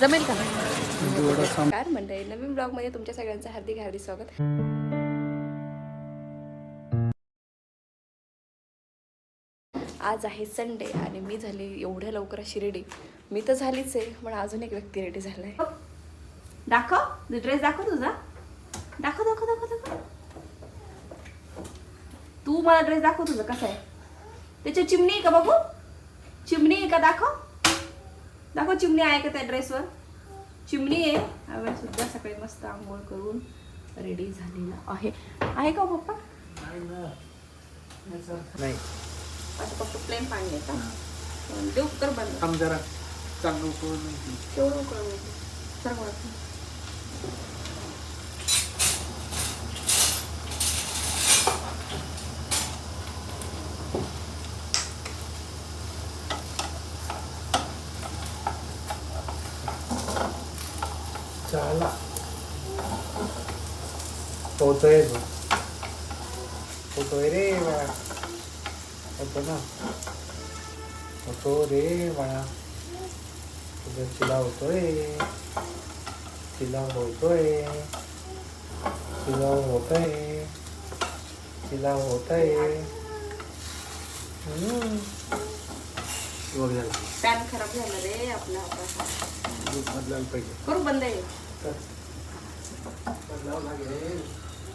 जमेल का? नमस्कार मंडळी. नवीन ब्लॉगमध्ये तुमच्या सगळ्यांचं हार्दिक हार्दिक स्वागत. आज आहे संडे आणि मी झाली एवढ्या लवकर अशी रेडी मी तर झालीच आहे पण अजून एक व्यक्ती रेडी झालाय. दाखव. ड्रेस दाखव तुझा. दाखव दाखव दाखव दाखव. तू मला ड्रेस दाखव तुझा कसा आहे. त्याची चिमणी आहे का बघू? चिमणी आहे का दाखव? दाखव चिमणी आहे का त्या ड्रेसवर चिमणी आहे. आम्ही सुद्धा सकाळी मस्त आंघोळ करून रेडी झालेला आहे. आहे का हो पप्पा? नाही आता फक्त प्लेन पाणी आहे का? देऊ कर बंद. थांब जरा. चांगलं करून केवढं उकळवू सर मला चला होतोय. होतोय रे बाळा होतो ना होतो रे बाळा तुझं चिला होतोय चिला होतोय चिला होतोय चिला होतोय. पॅन खराब झाला रे आपला बदलायला पाहिजे करू बंद आहे तर बदलावं लागेल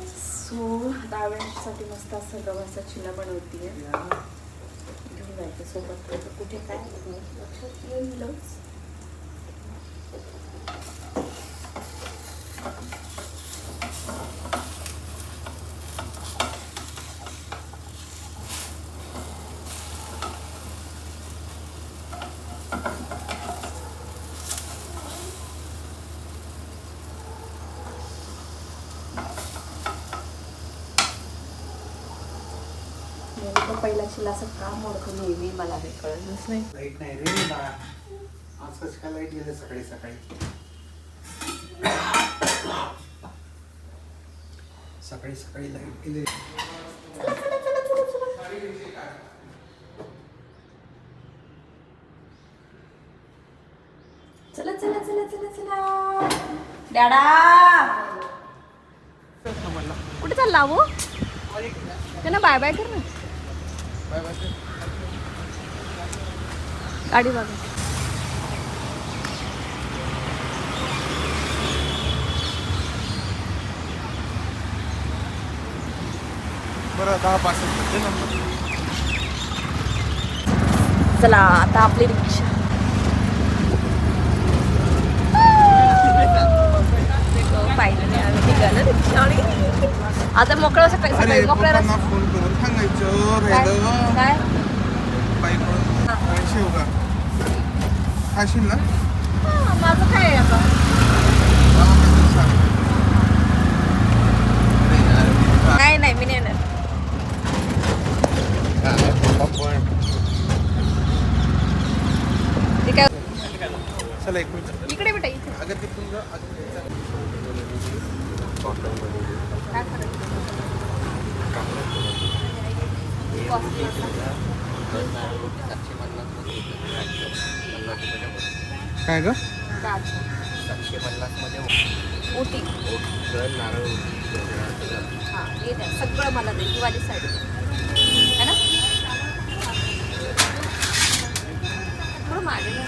सो डाव्यांसाठी मस्त असं गव्हाचा चिला बनवतीये घेऊन जायचं सोबत. कुठे काय? लक्षात पहिला चिला असं का मोडकं नेहमी मला हे कळलंच नाही. लाइट नाही रे बाळा. आज कसं काय लाइट गेले सकाळी सकाळी? सकाळी सकाळी लाइट गेले. चला चला चला चला चला. डॅडा! कुठे चालला हो त्यांना बाय बाय कर ना. गाडी बघा. बरं दहा पाच चला आता आपली रिक्षा. फायनली आम्ही निघालो रिक्षाने आता मोकळं सकाळी अरे सकाळी मोकळं पप्पांना रस्ता- फोन करून सांगायचं काय राहिलं काय बाईक शेवगा खाशील ना हा, माझं काय आहे आता नाही नाही मी नाही येणार ते काय चला एक मिनिट इकडे बेटा इथे अगं तिथून जा अगं तिथून जा. काय फरक Costly असा. काय ग. ओटी हा द्या सगळं मला दे ही साडी. है ना? थोडं मागे द्या.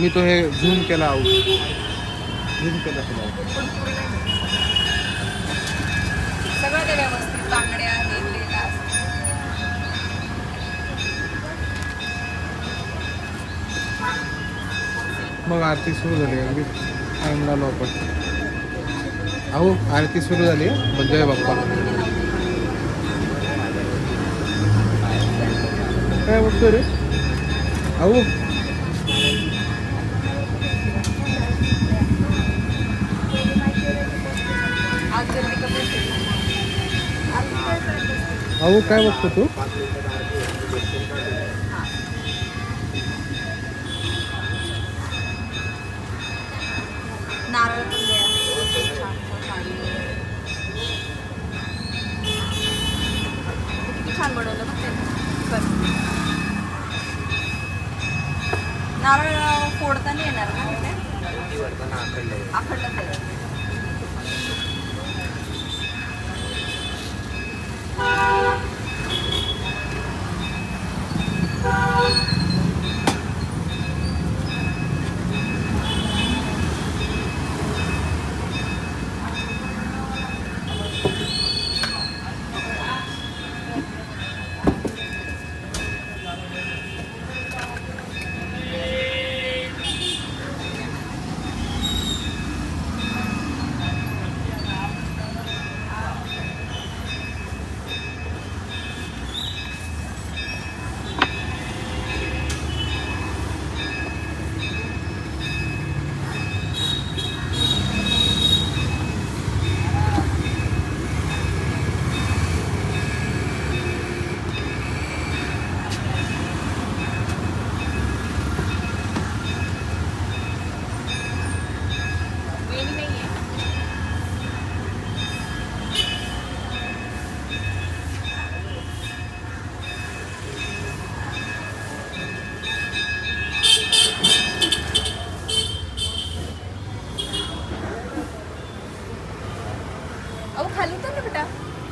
मी तो हे झूम केला आऊट झूम केला तुला ते व्यवस्थित बांगड्या हे ते काय असेल. मग आरती सुरू झाली अगदी टाइम आलो आपण अहो आरती सुरू झाली पण जय बाप्पा. काय बघतो रे? अहो. काय अहो काय बघतो तू?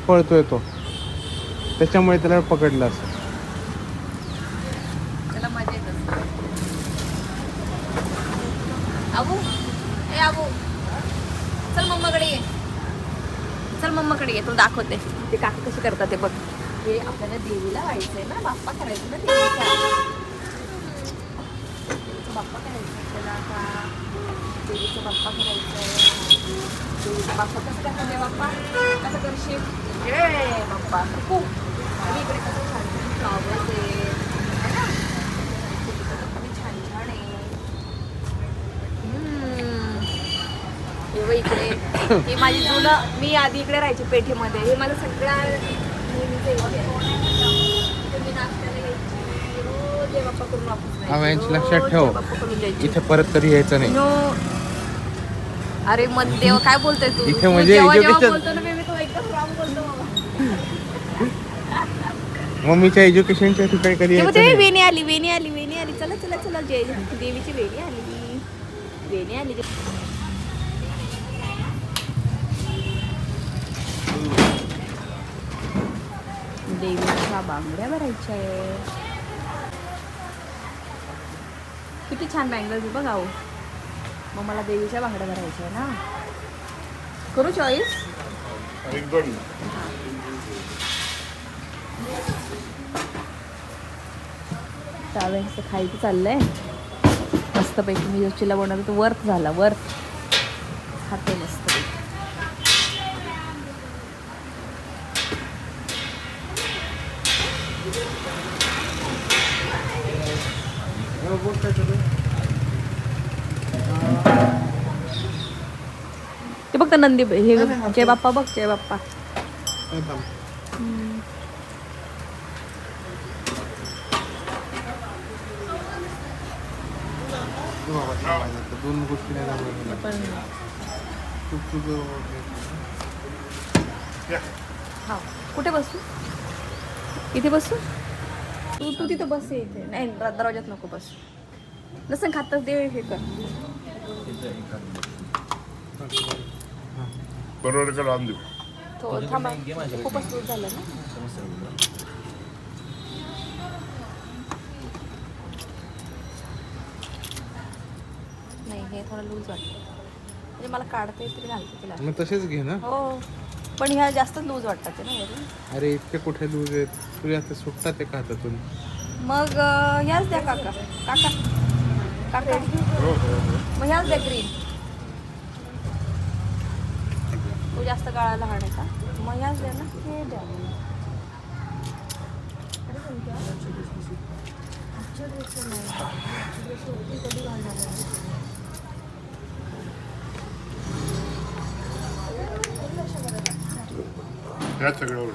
पळतोय तो. त्याच्यामुळे त्याला पकडलं असं. त्याला मजा येत असते. आबू ए आबू. चल मम्माकडे ये. चल मम्माकडे ये तुला दाखवते. ते काका कसे करतात ते बघ. हे आपल्याला देवीला व्हायचंय ना बाप्पा करायचं ना देवीचा बाप्पा करायचं आपल्याला आता. देवीचा बाप्पा करायचंय देवीचा बाप्पा कसं करणार आहे बाप्पा? कसं करशील? जय बाप्पा खूप आणि इकडे कसं छान छान फ्लॉवर्स आहे है ना? किती छान छान आहे हम्म. हे बघ इकडे हे माझी जुनं मी आधी इकडे राहायची पेठेमध्ये हे माझं सगळ्या लक्षात ठेव. इथे परत तरी यायचं नाही अरे मग देव काय बोलतोय तू इथे म्हणजे जेव्हा जेव्हा education- बोलतो ना बेबी तो एकदम रॉंग बोलतो बाबा. मम्मीच्या एज्युकेशनच्या ठिकाणी कधी तेव्हा यायचं ते नाही. वेणी आली वेणी आली वेणी आली. चला चला चला जय देवीची वेणी आली. वेणी आली. देवीच्या बांगड्या भरायच्या आहे किती छान बँगल्स बघ आहो मग मला देवीच्या बांगड्या भरायच्या आहे ना. करू चॉईस त्यावेळेस खायचं चाललंय. मस्तपैकी मी जो चिला बनवतो तो वर्थ झाला वर्थ खाते मस्त. ते बघ नंदी हे जय बाप्पा बघ जय बाप्पा. दोन गोष्टी नाही तुझं हा. कुठे बसू? इथे बसू? तू तू तिथं बस इथे. नाही द- दरवाजात नको बस. नसेल खातच दे हे कर. बरोबर का लावून देऊ. तो थांबा. खूपच दूर झालं ना नाही हे थोडं लूज वाटतं. म्हणजे मला काढता येत तरी घालते तिला. मग तसेच घे ना. हो. पण ह्या जास्त लूज वाटतात ते ना वरून अरे इतके कुठे लूज आहेत? तुझ्या आता सुटतात ते का हातातून. मग अं, ह्याच द्या काका. काका. काका. मग ह्याच द्या ग्रीन तो जास्त काळा लहान आहे का? मग ह्याच द्या ना. हे द्या. त्यात सगळं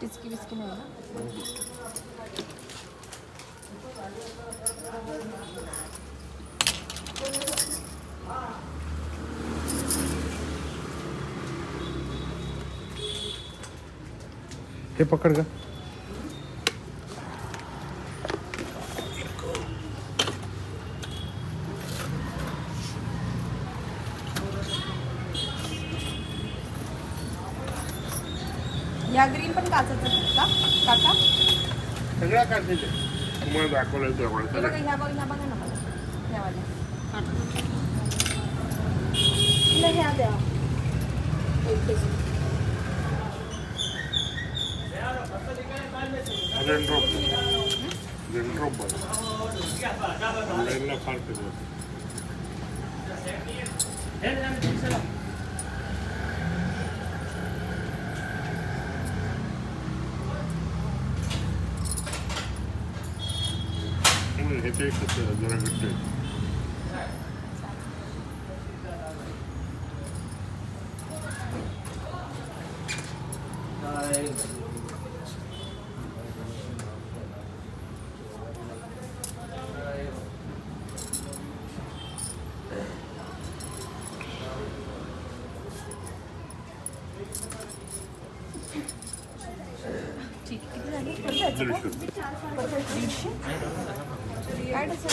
टिचकी बिस्की नाही हे पकड का Saco el de bolsa. Pero ihaba, ihaba ka naman. Ihaba niya. Ano? Ilan siya ate ako? 8 pesos. రెండు రూపాయలు రెండు రూపాయలు రెండు రూపాయలు हे ते एकच जरा घट्ट आहे. दीडशे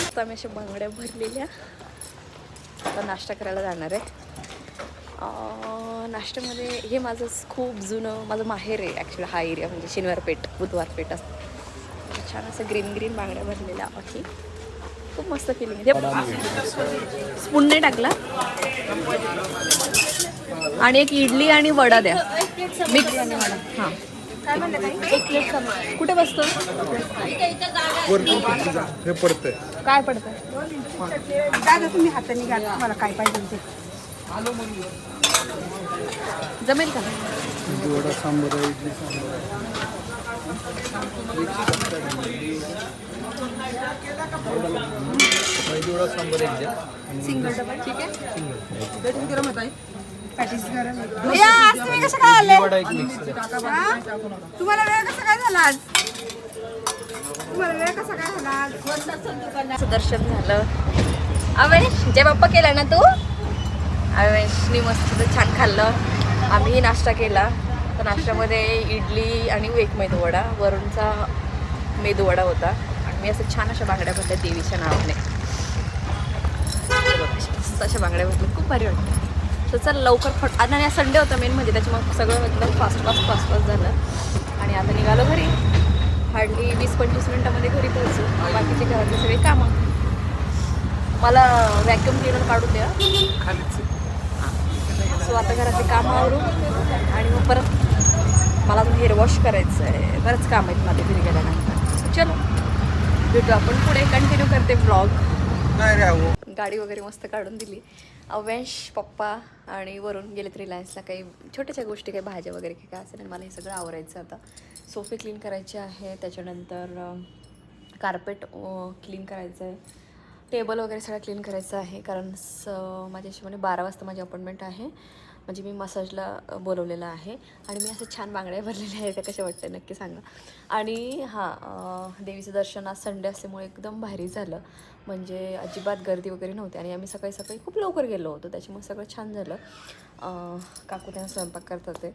आता आम्ही अशा बांगड्या भरलेल्या. आता नाश्ता करायला जाणार आहे. अं, नाश्त्यामध्ये हे माझं खूप जुनं माझं माहेर आहे ॲक्च्युली हा एरिया म्हणजे शनिवारपेठ बुधवारपेठ असं. छान असं ग्रीन ग्रीन बांगड्या भरलेल्या आहे. खूप मस्त फिलिंग आहे. स्पून नाही टाकला. आणि एक इडली आणि वडा द्या. मिक्स हां. कुठे बसतो? हे पडतंय? काय पडतं दादा तुम्ही हाताने घ्या. तुम्हाला काय पाहिजे ते. जमेल का? वडा सांबर आहे इडली सांबर. आहे पहिली वडा सांबर एक द्या ठीक आहे? पॅटीस गरम आहे. या, आज तुम्ही कसं काय आले? तुम्हाला वेळ कसा काय झाला आज? तुम्हाला वेळ कसा काय झाला आज? असं दर्शन झालं. अवेश जय बाप्पा केला ना तू? अवेशनी मस्त ते छान खाल्लं. आम्ही नाश्ता केला. तर नाश्त्यामध्ये इडली आणि एक मेदूवडा. वरूनचा मेदूवडा होता. आणि मी असं छान अशा बांगड्या भरल्या देवीच्या नावाने. मस्त अशा बांगड्या भरल्या. खूप भारी वाटतं तर चल लवकर फट आणि आज संडे होता मेन म्हणजे त्याच्यामुळे सगळं एकदम फास्ट फास्ट फास्ट फास्ट झालं. आणि आता निघालो घरी. हार्डली वीस पंचवीस मिनिटामध्ये घरी पोहोचू. बाकीचे घरातले सगळे कामं. मला व्हॅक्युम क्लिनर काढून द्या. सो आता घरातले काम आवरून आणि मग परत मला अजून हेअर वॉश करायचं आहे बरंच काम आहेत माझे घरी गेल्यानंतर. चलो भेटू आपण पुढे. कंटिन्यू करते ब्लॉग अहो गाडी वगैरे मस्त काढून दिली. अव्यांश पप्पा आणि वरून गेलेत रिलायन्सला काही छोट्याशा गोष्टी काही भाज्या वगैरे काही काय असेल आणि मला हे सगळं आवरायचं आता सोफे क्लीन करायचे आहे त्याच्यानंतर कार्पेट क्लीन करायचं आहे टेबल वगैरे सगळं क्लीन करायचं आहे कारण स माझ्या हिशोबाने बारा वाजता माझी अपॉइंटमेंट आहे. म्हणजे मी मसाजला बोलवलेलं आहे. आणि मी असं छान बांगड्या भरलेल्या आहेत त्या कशा वाटतं नक्की सांगा. आणि हां देवीचं दर्शन आज संडे असल्यामुळे एकदम भारी झालं. म्हणजे अजिबात गर्दी वगैरे नव्हती. आणि आम्ही सकाळी सकाळी खूप लवकर गेलो होतो. त्याच्यामुळे सगळं छान झालं. काकू त्यांना स्वयंपाक करतात ते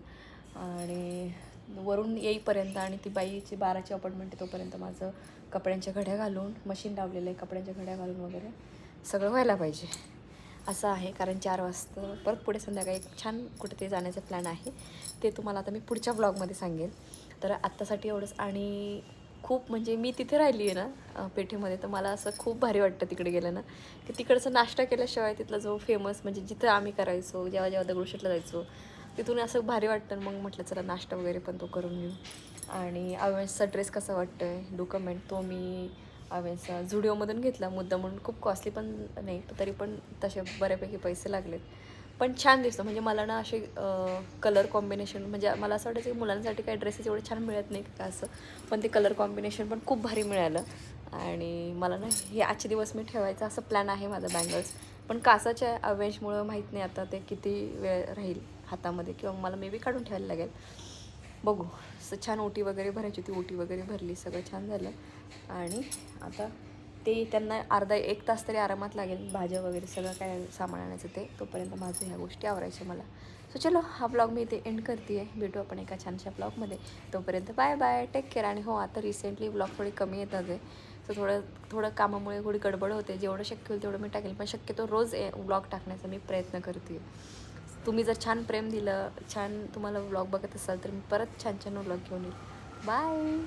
आणि वरून येईपर्यंत आणि ती बाईची बाराची अपॉइंटमेंट आहे तोपर्यंत माझं कपड्यांच्या घड्या घालून मशीन लावलेलं आहे कपड्यांच्या घड्या घालून वगैरे सगळं व्हायला पाहिजे. असं आहे कारण चार वाजता परत पुढे संध्याकाळी छान कुठेतरी जाण्याचा प्लॅन आहे. ते तुम्हाला आता मी पुढच्या ब्लॉगमध्ये सांगेन. तर आत्तासाठी एवढंच. आणि खूप म्हणजे मी तिथे राहिली आहे ना पेठेमध्ये तर मला असं खूप भारी वाटतं तिकडे गेलं ना. की तिकडचं नाश्ता केल्याशिवाय तिथला जो फेमस म्हणजे जिथं आम्ही करायचो जेव्हा जेव्हा दगडूशेठला जायचो तिथून असं भारी वाटतं. मग म्हटलं चला नाश्ता वगैरे पण तो करून घेऊ. आणि अवेअरनेसचा ड्रेस कसा वाटतो आहे डॉक्युमेंट तो मी अवेन्सचा झुडिओमधून घेतला मुद्दा म्हणून. खूप कॉस्टली पण नाही तरी पण तसे बऱ्यापैकी पैसे लागलेत. पण छान दिसतं. म्हणजे मला ना असे कलर कॉम्बिनेशन म्हणजे मला असं वाटायचं की मुलांसाठी काही ड्रेसेस एवढे छान मिळत नाही का असं. पण ते कलर कॉम्बिनेशन पण खूप भारी मिळालं. आणि मला ना हे आजचे दिवस मी ठेवायचा असं प्लॅन आहे माझा बँगल्स पण कासाच्या अवेंजमुळं माहीत नाही आता ते किती वेळ राहील हातामध्ये. किंवा मला मे बी काढून ठेवायला लागेल. बघू. असं छान ओटी वगैरे भरायची होती ओटी वगैरे भरली सगळं छान झालं. आणि आता ते त्यांना अर्धा एक तास तरी आरामात लागेल भाज्या वगैरे सगळं काय सामान आणायचं ते तोपर्यंत माझं ह्या गोष्टी आवरायच्या मला. सो चलो हा ब्लॉग मी इथे एंड करते आहे भेटू आपण एका छानशा ब्लॉगमध्ये तोपर्यंत बाय बाय टेक केअर आणि हो आता रिसेंटली ब्लॉग थोडी कमी येतात आहे सो थोडं थोडं कामामुळे थोडी गडबड होते. जेवढं शक्य होईल तेवढं मी टाकेल. पण शक्यतो रोज ब्लॉग टाकण्याचा मी प्रयत्न करते तुम्ही जर छान प्रेम दिलं छान तुम्हाला व्लॉग बघत असाल तर मी परत छान छान व्लॉग घेऊन येईल. बाय